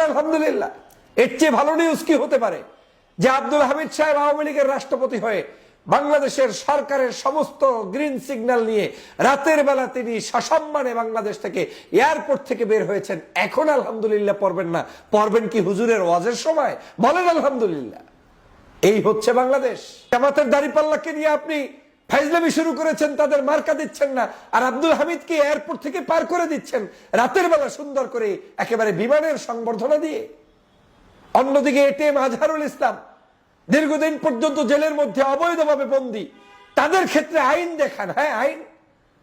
আলহামদুলিল্লাহ। এর চেয়ে ভালো নিউজ কি হতে পারে? যে আব্দুল হামিদ সাহেব আওয়ামী লীগের রাষ্ট্রপতি হয়ে বাংলাদেশের সরকারের সমস্ত গ্রিন সিগন্যাল নিয়ে রাতের বেলা তিনি সসম্মানে বাংলাদেশ থেকে এয়ারপোর্ট থেকে বের হয়েছেন। এখন আলহামদুলিল্লাহ পড়বেন না। পড়বেন কি হুজুরের ওয়াজের সময়? বলেন আলহামদুলিল্লাহ। এই হচ্ছে বাংলাদেশ। জামাতের দাড়িপাল্লাকে নিয়ে আপনি ফাইজলামি শুরু করেছেন, তাদের মার্কা দিচ্ছেন না। আর আব্দুল হামিদকে এয়ারপোর্ট থেকে পার করে দিচ্ছেন রাতের বেলা সুন্দর করে একেবারে বিমানের সংবর্ধনা দিয়ে। অন্যদিকে এটিএম আজহারুল ইসলাম দীর্ঘদিন পর্যন্ত জেলের মধ্যে অবৈধভাবে বন্দী। তাদের ক্ষেত্রে আইন দেখান হ্যাঁ আইন।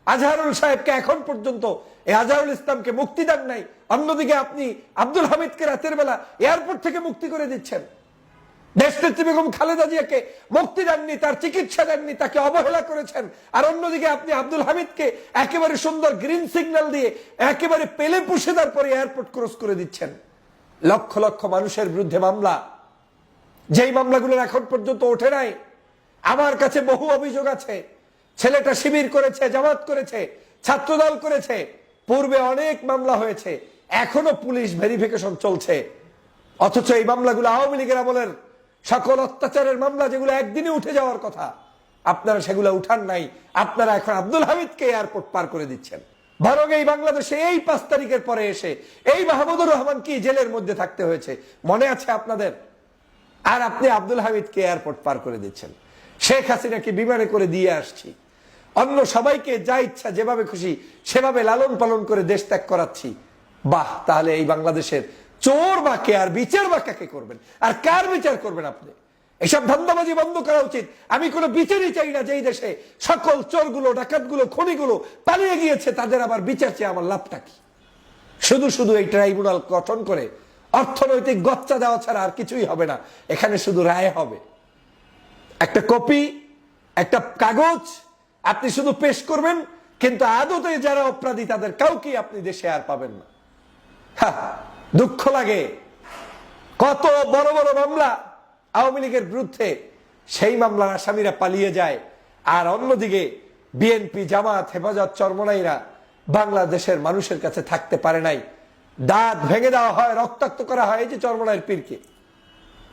আজহারুল সাহেবকে এখন পর্যন্ত এই আজহারুল ইসলামকে মুক্তি দেন নাই। অন্যদিকে আপনি আব্দুল হামিদকে রাতের বেলা এয়ারপোর্ট থেকে মুক্তি করে দিচ্ছেন। দেশনেত্রী বেগম খালেদা জিয়াকে মুক্তি দেননি, তার চিকিৎসা দেননি, তাকে অবহেলা করেছেন। আর অন্যদিকে আপনি আব্দুল হামিদকে একেবারে সুন্দর গ্রিন সিগন্যাল দিয়ে একেবারে পেলে পুষে তারপরে এয়ারপোর্ট ক্রস করে দিচ্ছেন। লক্ষ লক্ষ মানুষের বিরুদ্ধে মামলা। যেই মামলাগুলোর এখন পর্যন্ত ওঠে নাই, আমার কাছে বহু অভিযোগ আছে। ছেলেটা শিবির করেছে, জামাত করেছে, ছাত্রদল করেছে, পূর্বে অনেক মামলা হয়েছে, এখনও পুলিশ ভেরিফিকেশন চলছে। অথচ এই মামলাগুলো আওয়ামী লীগের আমলের সকল অত্যাচারের মামলা যেগুলো একদিনে উঠে যাওয়ার কথা, আপনারা সেগুলো উঠান নাই। আপনারা এখন আব্দুল হামিদকে এয়ারপোর্ট পার করে দিচ্ছেন। বরং এই বাংলাদেশে এই পাঁচ তারিখের পরে এসে এই মাহমুদুর রহমান কি জেলের মধ্যে থাকতে হয়েছে, মনে আছে আপনাদের? আর আপনি আব্দুল হামিদকে এয়ারপোর্ট পার করে দিচ্ছেন। শেখ হাসিনাকে বিমানে করে দিয়ে আসছি। অন্য সবাইকে যা ইচ্ছা, যেভাবে খুশি, সেভাবে লালন পালন করে দেশ ত্যাগ করাচ্ছি। বাহ, তাহলে এই বাংলাদেশের চোর বা কে আর বিচার বা কাকে করবেন? আর কার বিচার করবেন আপনি? এসব ধান্দাবাজি বন্ধ করা উচিত। আমি কোনো বিচারই চাই না যেই দেশে সকল চোরগুলো ডাকাতগুলো খনিগুলো পালিয়ে গিয়েছে তাদের আবার বিচার চেয়ে আমার লাভটা কি? শুধু শুধু এই ট্রাইব্যুনাল গঠন করে অর্থনৈতিক গচ্চা দেওয়া ছাড়া আর কিছুই হবে না। এখানে শুধু রায় হবে। একটা কপি একটা কাগজ আপনি শুধু পেশ করবেন কিন্তু আদতে যারা অপরাধী তাদের কাউকে আপনি দেশে আর পাবেন না। হা, দুঃখ লাগে। কত বড় বড় মামলা আওয়ামী লীগের বিরুদ্ধে, সেই মামলার আসামিরা পালিয়ে যায়। আর অন্যদিকে, বিএনপি, জামাত, হেফাজত, চরমনাইরা বাংলাদেশের মানুষের কাছে থাকতে পারে নাই। দাঁত ভেঙে দেওয়া হয়, রক্তাক্ত করা হয় যে চরমনাইয়ের পীরকে।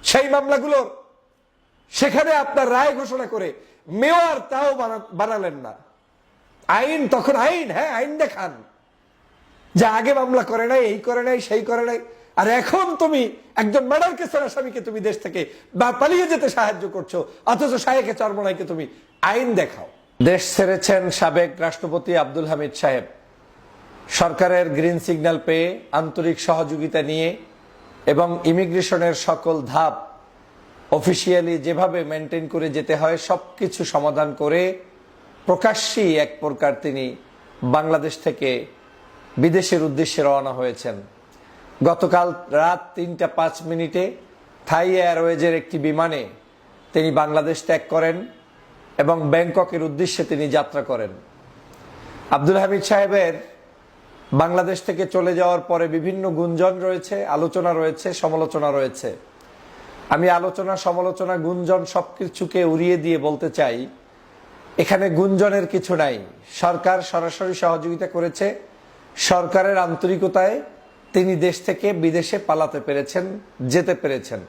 সেই মামলাগুলোর সেখানে আপনার রায় ঘোষণা করে মেয়র তাও বানা- বানালেন না। আইন তখন আইন হ্যাঁ আইন দেখান। যে আগে মামলা করে নাই, এই করে নাই, সেই করে নাই। আর এখন তুমি একজন মার্ডার কেসের আসামিকে তুমি দেশ থেকে বা পালিয়ে যেতে সাহায্য করছ, অথচ শাহেকে চরমনাইকে তুমি আইন দেখাও। দেশ ছেড়েছেন সাবেক রাষ্ট্রপতি আব্দুল হামিদ সাহেব। সরকারের গ্রিন সিগন্যাল পেয়ে আন্তরিক সহযোগিতা নিয়ে এবং ইমিগ্রেশনের সকল ধাপ অফিসিয়ালি যেভাবে মেনটেন করে যেতে হয়, সবকিছু সমাধান করে প্রকাশ্যেই এক প্রকার তিনি বাংলাদেশ থেকে বিদেশের উদ্দেশ্যে রওনা হয়েছেন। গতকাল রাত তিনটা পাঁচ মিনিটে থাই এয়ারওয়েজের একটি বিমানে তিনি বাংলাদেশ ত্যাগ করেন এবং ব্যাংককের উদ্দেশ্যে তিনি যাত্রা করেন। আব্দুল হামিদ সাহেবের বাংলাদেশ থেকে চলে যাওয়ার পরে বিভিন্ন গুঞ্জন রয়েছে, আলোচনা রয়েছে, সমালোচনা রয়েছে। আমি আলোচনা, সমালোচনা, গুঞ্জন সব কিছুকে উড়িয়ে দিয়ে বলতে চাই, এখানে গুঞ্জনের কিছু নাই। সরকার সরাসরি সহযোগিতা করেছে সরকারের আন্তরিকতায় তিনি দেশ থেকে বিদেশে পালাতে পেরেছেন যেতে পেরেছেন।